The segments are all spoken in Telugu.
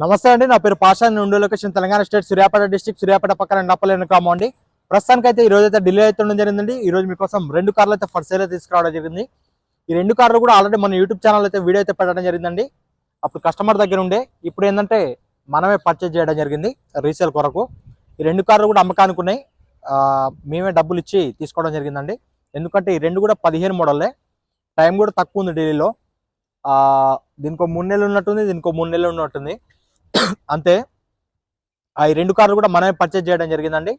నమస్తే అండి నా పేరు పాషా నుండి location Telangana state Suryapet district Suryapet పక్కన నప్పలేని గ్రామం అండి. ప్రస్తుతానికి అయితే ఈ రోజు అయితే ఢిల్లీ అయితే ఉండడం జరిగిందండి. ఈ రోజు మీకోసం రెండు కార్లు అయితే ఫర్ సేల్ అయితే తీసుకురావడం జరిగింది. ఈ రెండు కార్లు కూడా ఆల్రెడీ మన యూట్యూబ్ ఛానల్ అయితే వీడియో అయితే పెట్టడం జరిగిందండి. అప్పుడు కస్టమర్ దగ్గర ఉండే ఇప్పుడు ఏంటంటే మనమే పర్చేజ్ చేయడం జరిగింది రీసేల్ కొరకు. ఈ రెండు కార్లు కూడా అమ్మకానికి ఉన్నాయి. మేమే డబ్బులు ఇచ్చి తీసుకోవడం జరిగిందండి. ఎందుకంటే ఈ రెండు కూడా పదిహేను మోడల్లే. టైం కూడా తక్కువ ఉంది ఢిల్లీలో. దీనికో మూడు నెలలు ఉన్నట్టుంది దీనికో మూడు నెలలు ఉన్నట్టుంది. అంతే. ఆ రెండు కార్లు కూడా మనమే పర్చేజ్ చేయడం జరిగిందండి.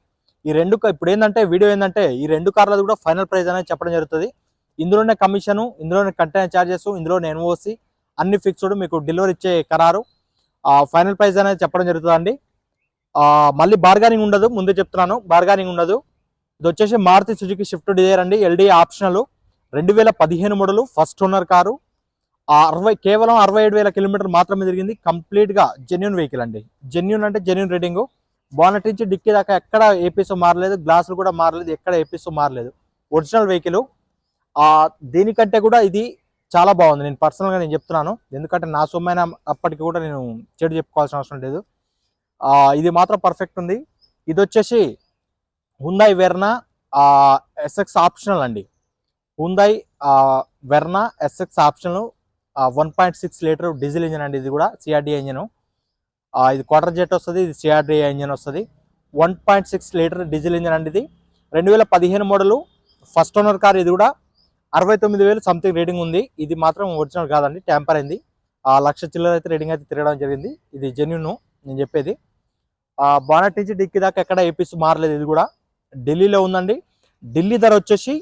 ఈ రెండు ఇప్పుడు ఏంటంటే వీడియో ఏంటంటే ఈ రెండు కార్లది కూడా ఫైనల్ ప్రైస్ అనేది చెప్పడం జరుగుతుంది. ఇందులోనే కమిషను ఇందులోనే కంటైనర్ ఛార్జెస్ ఇందులోనే ఎన్ఓసి అన్ని ఫిక్స్డ్ మీకు డెలివరీ ఇచ్చే ఖరారు. ఫైనల్ ప్రైస్ అనేది చెప్పడం జరుగుతుందండి. మళ్ళీ బార్గానింగ్ ఉండదు ముందే చెప్తున్నాను బార్గానింగ్ ఉండదు. ఇది వచ్చేసి మారుతి సుజుకి షిఫ్ట్ డిజైర్ అండి ఎల్డీ ఆప్షనల్ రెండు వేల పదిహేను మోడలు ఫస్ట్ ఓనర్ కారు. అరవై కేవలం అరవై ఏడు వేల కిలోమీటర్ మాత్రమే తిరిగింది. కంప్లీట్గా జెన్యున్ వెహికల్ అండి. జెన్యున్ అంటే జెన్యున్ రీడింగ్ బానెట్ నుంచి డిక్కీ దాకా ఎక్కడ ఏపీసో మారలేదు గ్లాసులు కూడా మారలేదు ఎక్కడ ఏపీసో మారలేదు. ఒరిజినల్ వెహికల్ దీనికంటే కూడా ఇది చాలా బాగుంది. నేను పర్సనల్గా నేను చెప్తున్నాను. ఎందుకంటే నా సొమ్మైన అప్పటికి కూడా నేను చెడు చెప్పుకోవాల్సిన అవసరం లేదు. ఇది మాత్రం పర్ఫెక్ట్ ఉంది. ఇది వచ్చేసి హుందాయ్ వెర్నా ఎస్ఎక్స్ ఆప్షనల్ అండి. Hyundai Verna SX optional one point six litre diesel engine అండి ఇది కూడా సిఆర్డి ఇంజిన్. ఇది క్వార్టర్ జెట్ వస్తుంది ఇది సిఆర్డి ఇంజిన్ వస్తుంది. One point six litre diesel engine అండి ఇది. రెండు వేల పదిహేను మోడలు ఫస్ట్ ఓనర్ కార్ ఇది కూడా. అరవై తొమ్మిది వేలు సంథింగ్ రేటింగ్ ఉంది. ఇది మాత్రం ఒరిజినల్ కాదండి ట్యాంపర్ అయింది. ఆ లక్ష చిల్లర అయితే రేటింగ్ అయితే తిరగడం జరిగింది. ఇది జెన్యున్ నేను చెప్పేది. బానట్ నుంచి డిక్కి దాకా ఎక్కడ ఏపీస్ మారలేదు ఇది కూడా. ఢిల్లీలో ఉందండి. ఢిల్లీ ధర వచ్చేసి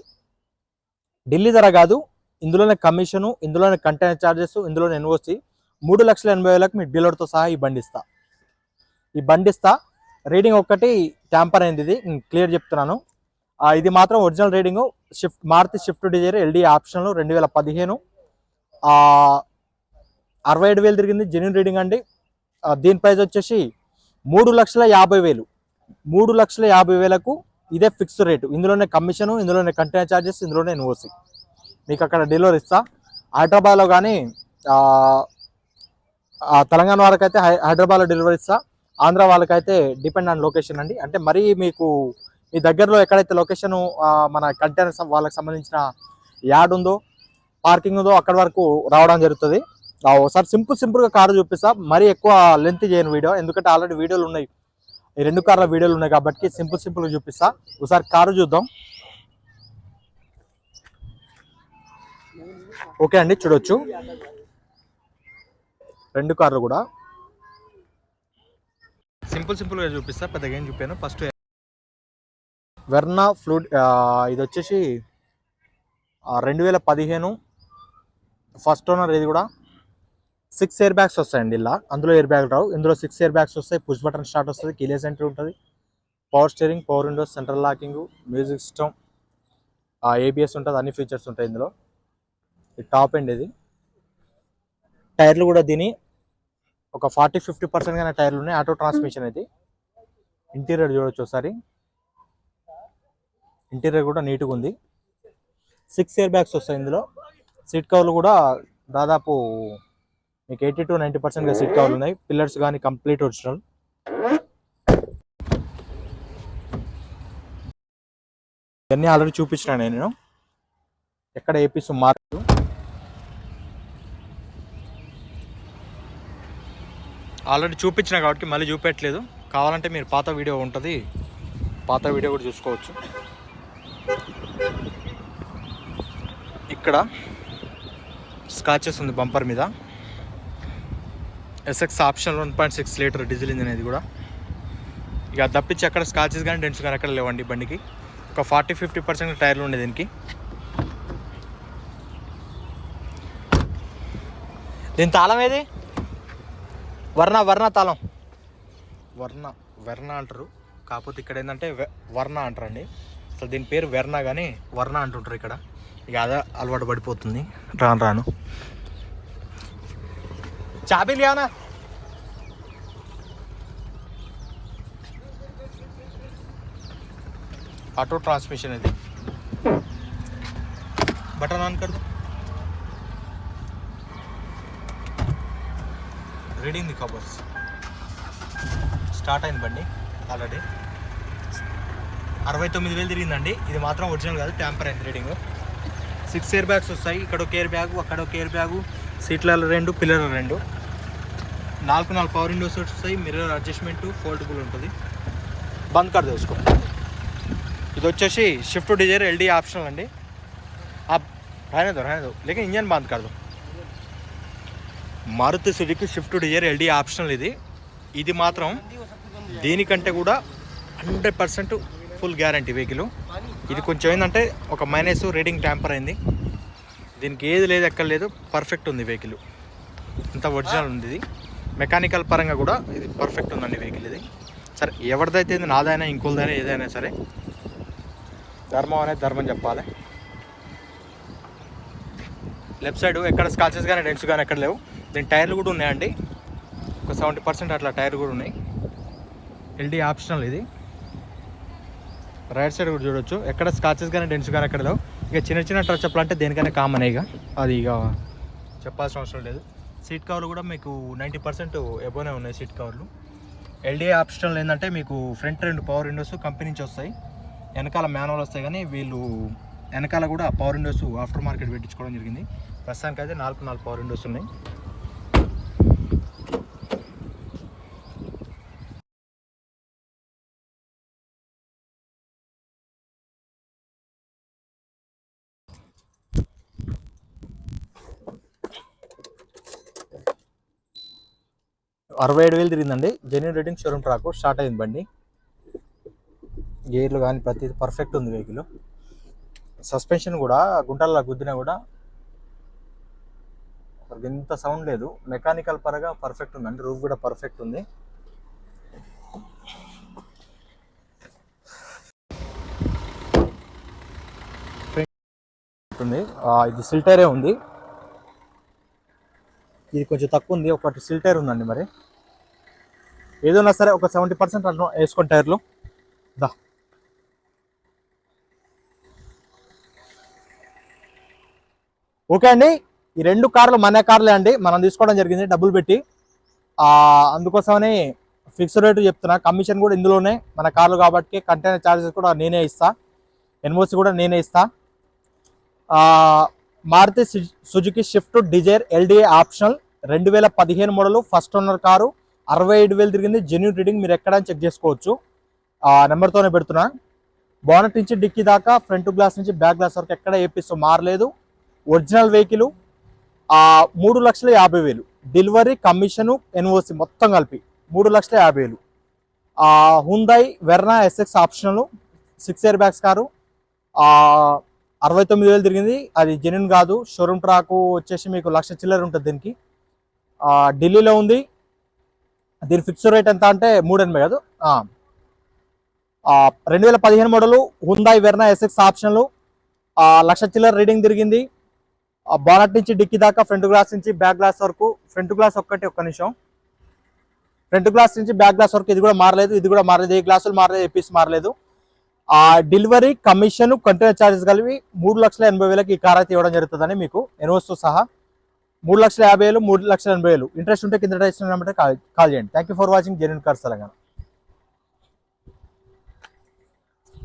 ఢిల్లీ ధర కాదు ఇందులోనే కమిషను ఇందులోనే కంటైనర్ ఛార్జెస్ ఇందులోనే ఎన్ఓసి మూడు లక్షల ఎనభై వేలకు మీ డీలర్తో సహా ఈ బండి ఇస్తా. ఈ బండి ఇస్తా. రీడింగ్ ఒక్కటి ట్యాంపర్ అయింది ఇది. క్లియర్ చెప్తున్నాను. ఇది మాత్రం original reading Swift Maruti Swift Dzire LD ఆప్షన్లు రెండు వేల పదిహేను. అరవై ఏడు వేలు తిరిగింది. జెన్యున్ రీడింగ్ అండి. దీని ప్రైస్ వచ్చేసి మూడు లక్షల యాభై వేలు. మూడు లక్షల యాభై వేలకు ఇదే ఫిక్స్డ్ రేటు ఇందులోనే కమిషను ఇందులోనే కంటైనర్ ఛార్జెస్ ఇందులోనే ఎన్ఓసి మీకు అక్కడ డెలివరీ ఇస్తా. హైదరాబాద్లో కానీ తెలంగాణ వాళ్ళకైతే హై హైదరాబాద్లో డెలివరీ ఇస్తా. ఆంధ్ర వాళ్ళకైతే డిపెండ్ ఆన్ లొకేషన్ అండి. అంటే మరీ మీకు మీ దగ్గరలో ఎక్కడైతే లొకేషన్ మన కంటైనర్స్ వాళ్ళకి సంబంధించిన యాడ్ ఉందో పార్కింగ్ ఉందో అక్కడ వరకు రావడం జరుగుతుంది. ఒకసారి సింపుల్ సింపుల్గా కారు చూపిస్తా. మరీ ఎక్కువ లెంత్ చేయను వీడియో. ఎందుకంటే ఆల్రెడీ వీడియోలు ఉన్నాయి. ఈ రెండు కార్ల వీడియోలు ఉన్నాయి కాబట్టి సింపుల్ సింపుల్గా చూపిస్తా. ఒకసారి కారు చూద్దాం. ఓకే అండి చూడొచ్చు. రెండు కార్లు కూడా. సింపుల్ సింపుల్గా చూపిస్తా పెద్దగా ఏం చూపాను. ఫస్ట్ వెర్నా ఫ్లూడ్ ఇది వచ్చేసి రెండు వేల పదిహేను ఫస్ట్ ఓనర్ ఇది కూడా? సిక్స్ ఎయిర్ బ్యాగ్స్ వస్తాయండి ఇలా. అందులో ఎయిర్ బ్యాగ్ రావు. ఇందులో సిక్స్ ఎయిర్ బ్యాగ్స్ వస్తాయి. పుష్ బటన్ స్టార్ట్ వస్తుంది. కీలే సెంటర్ ఉంటుంది. Power steering power windows central locking music system ABS ఉంటుంది. అన్ని ఫీచర్స్ ఉంటాయి ఇందులో. ఇది టాప్ అండ్ ఇది. టైర్లు కూడా దీని. ఒక ఫార్టీ ఫిఫ్టీ పర్సెంట్ కానీ టైర్లు ఉన్నాయి. ఆటో ట్రాన్స్మిషన్ ఇది. ఇంటీరియర్ చూడొచ్చు ఒకసారి. ఇంటీరియర్ కూడా నీట్గా ఉంది. సిక్స్ ఇయర్ బ్యాగ్స్ వస్తాయి ఇందులో. సీట్ కవర్లు కూడా దాదాపు మీకు ఎయిటీ టు నైంటీ పర్సెంట్గా సీట్ కవర్లు ఉన్నాయి. పిల్లర్స్ కానీ కంప్లీట్ ఒరిజినల్. ఇవన్నీ ఆల్రెడీ చూపించినా నేను. ఎక్కడ ఏపీస్ మార్పు ఆల్రెడీ చూపించిన కాబట్టి మళ్ళీ చూపెట్టలేదు. కావాలంటే మీరు పాత వీడియో ఉంటుంది. పాత వీడియో కూడా చూసుకోవచ్చు. ఇక్కడ స్కాచెస్ ఉంది బంపర్ మీద. SX option one point six litre diesel engine ఇది కూడా. ఇక తప్పించి అక్కడ స్కాచెస్ కానీ డెంట్స్ కానీ ఎక్కడ లేవండి బండికి. ఒక ఫార్టీ ఫిఫ్టీ పర్సెంట్ టైర్లు ఉండే దీనికి. దీని తాళం ఏది? వర్ణ వర్ణ తాళం. వర్ణ వెర్ణ అంటారు. కాకపోతే ఇక్కడ ఏంటంటే వర్ణ అంటారండి. అసలు దీని పేరు వెర్ణ కానీ వర్ణ అంటుంటారు ఇక్కడ. ఇక అదే అలవాటు పడిపోతుంది. రాను రాను. చాబీలు కానా ఆటో ట్రాన్స్మిషన్ ఇది. బటన్ ఆన్ కర్దు. రీడింగ్ ది కబర్స్ స్టార్ట్ అయింది బండి ఆల్రెడీ. అరవై తొమ్మిది వేలు తిరిగిందండి. ఇది మాత్రం ఒరిజినల్ కాదు ట్యాంపర్ అయింది రీడింగ్. సిక్స్ ఎయిర్ బ్యాగ్స్ వస్తాయి ఇక్కడ ఒక ఎయిర్ బ్యాగు అక్కడ ఒక ఎయిర్ బ్యాగు సీట్లలో రెండు పిల్లర్ రెండు. నాలుగు నాలుగు పవర్ విండోస్ వస్తాయి మిర్రర్ అడ్జస్ట్మెంట్ ఫోల్డబుల్ ఉంటుంది. బంద్ కార్డు తెలుసుకో. ఇది వచ్చేసి షిఫ్ట్ డిజైర్ ఎల్డీ ఆప్షనల్ అండి. రాయనదు రాయనదు. లేక ఇంజన్ బంద్ కాదు. Maruti Suzuki Swift Dzire LD optional ఇది. ఇది మాత్రం దీనికంటే కూడా hundred percent full guarantee vehicle. ఇది కొంచెం ఏంటంటే ఒక మైనస్ రీడింగ్ ట్యాంపర్ అయింది. దీనికి ఏది లేదు ఎక్కడ లేదు పర్ఫెక్ట్ ఉంది వెహికల్. ఇంత ఒరిజినల్ ఉంది ఇది. మెకానికల్ పరంగా కూడా ఇది పర్ఫెక్ట్ ఉందండి వెహికల్ ఇది. సరే ఎవరిదైతే ఇది నాదైనా ఇంకోదైనా ఏదైనా సరే ధర్మం అనేది ధర్మం చెప్పాలి. లెఫ్ట్ సైడ్ ఎక్కడ స్కాచెస్ కానీ డెంట్స్ కానీ ఎక్కడ లేవు. దీని టైర్లు కూడా ఉన్నాయండి. ఒక సెవెంటీ పర్సెంట్ అట్లా టైర్ కూడా ఉన్నాయి. ఎల్డీ ఆప్షనల్ ఇది. రైట్ సైడ్ కూడా చూడొచ్చు. ఎక్కడ స్కాచెస్ కానీ డెన్స్ కానీ ఎక్కడ లేవు. ఇక చిన్న చిన్న టచ్అప్లు అంటే దేనికైనా కామన్ ఇక. అది ఇక చెప్పాల్సిన అవసరం లేదు. సీట్ కవర్లు కూడా మీకు నైంటీ పర్సెంట్ ఎబోనే ఉన్నాయి సీట్ కవర్లు ఎల్డీ ఆప్షనల్ ఏంటంటే మీకు ఫ్రంట్ రెండు పవర్ విండోస్ కంపెనీ నుంచి వస్తాయి. వెనకాల మాన్యువల్ వస్తాయి కానీ వీళ్ళు వెనకాల కూడా పవర్ విండోస్ ఆఫ్టర్ మార్కెట్ పెట్టించుకోవడం జరిగింది. ప్రస్తుతానికి అయితే నాలుగు నాలుగు పవర్ విండోస్ ఉన్నాయి. అరవై ఏడు వేలు తిరిగిందండి. Genuine rating showroom track start అయింది బండి. గేర్లు కానీ ప్రతి పర్ఫెక్ట్ ఉంది వెహికల్ సస్పెన్షన్ కూడా గుంటల్లో గుద్దినా కూడా ఎంత ఇంత సౌండ్ లేదు. మెకానికల్ పరంగా పర్ఫెక్ట్ ఉందండి రూఫ్ కూడా పర్ఫెక్ట్ ఉంది. ఉంది. ఇది సిల్టరే ఉంది. ఇది కొంచెం తక్కువ ఉంది. ఒకటి సిల్టైర్ ఉందండి మరి. ఏదైనా సరే ఒక సెవెంటీ పర్సెంట్ అట్లా వేసుకోండి టైర్లు. దా. ఓకే అండి. ఈ రెండు కార్లు మన కార్లే అండి. మనం తీసుకోవడం జరిగింది డబ్బులు పెట్టి. అందుకోసమని ఫిక్స్డ్ రేటు చెప్తున్నా. కమిషన్ కూడా ఇందులోనే. మన కార్లు కాబట్టి కంటైనర్ ఛార్జెస్ కూడా నేనే ఇస్తా. ఎన్ఓసి కూడా నేనే ఇస్తా. Maruti Suzuki Swift Dzire LDA optional రెండు వేల పదిహేను మోడల్ ఫస్ట్ ఓనర్ కారు అరవై ఐదు వేలు తిరిగింది జెన్యున్ రీడింగ్ మీరు ఎక్కడ చెక్ చేసుకోవచ్చు. ఆ నెంబర్తోనే పెడుతున్నా. బోనట్ నుంచి డిక్కీ దాకా ఫ్రంట్ గ్లాస్ నుంచి బ్యాక్ గ్లాస్ వరకు ఎక్కడ ఏపీస్తో మారలేదు. ఒరిజినల్ వెహికల్ ఆ మూడు లక్షల యాభై వేలు. డెలివరీ కమిషను ఎన్ఓసి మొత్తం కలిపి మూడు లక్షల యాభై వేలు. Hyundai Verna SX optional six air bags car. అరవై తొమ్మిది వేలు తిరిగింది. అది జెన్యున్ కాదు. షోరూమ్ ట్రాక్ వచ్చేసి మీకు లక్ష చిల్లర ఉంటుంది దీనికి. ఢిల్లీలో ఉంది. దీని ఫిక్స్ రేట్ ఎంత అంటే మూడు ఎనభై కాదు రెండు వేల పదిహేను మోడలు హుందాయి వెర్నా ఎస్ఎక్స్ ఆప్షన్లు లక్ష చిల్లర రీడింగ్ తిరిగింది. బానట్ నుంచి డిక్కీ దాకా ఫ్రంట్ గ్లాస్ నుంచి బ్యాక్ గ్లాస్ వరకు ఫ్రంట్ గ్లాస్ ఒక్కటి ఒక్క నిమిషం. ఫ్రంట్ గ్లాస్ నుంచి బ్యాక్ గ్లాస్ వరకు ఇది కూడా మారలేదు. ఇది కూడా మారలేదు. ఏ గ్లాసులు మారలేదు ఏ పీస్ మారలేదు. ఆ డెలివరీ కమిషన్ కంటైనర్ ఛార్జెస్ కలిపి మూడు లక్షల ఎనభై వేలకి ఈ కార్ అయితే ఇవ్వడం జరుగుతుందని మీకు ఎన్ఓస్తో సహా మూడు లక్షల యాభై వేలు మూడు లక్షల ఎనభై వేలు. ఇంట్రెస్ట్ ఉంటే కింద నెంబర్ కాల్ కాల్ చేయండి. Thank you for watching genuine cars Telangana.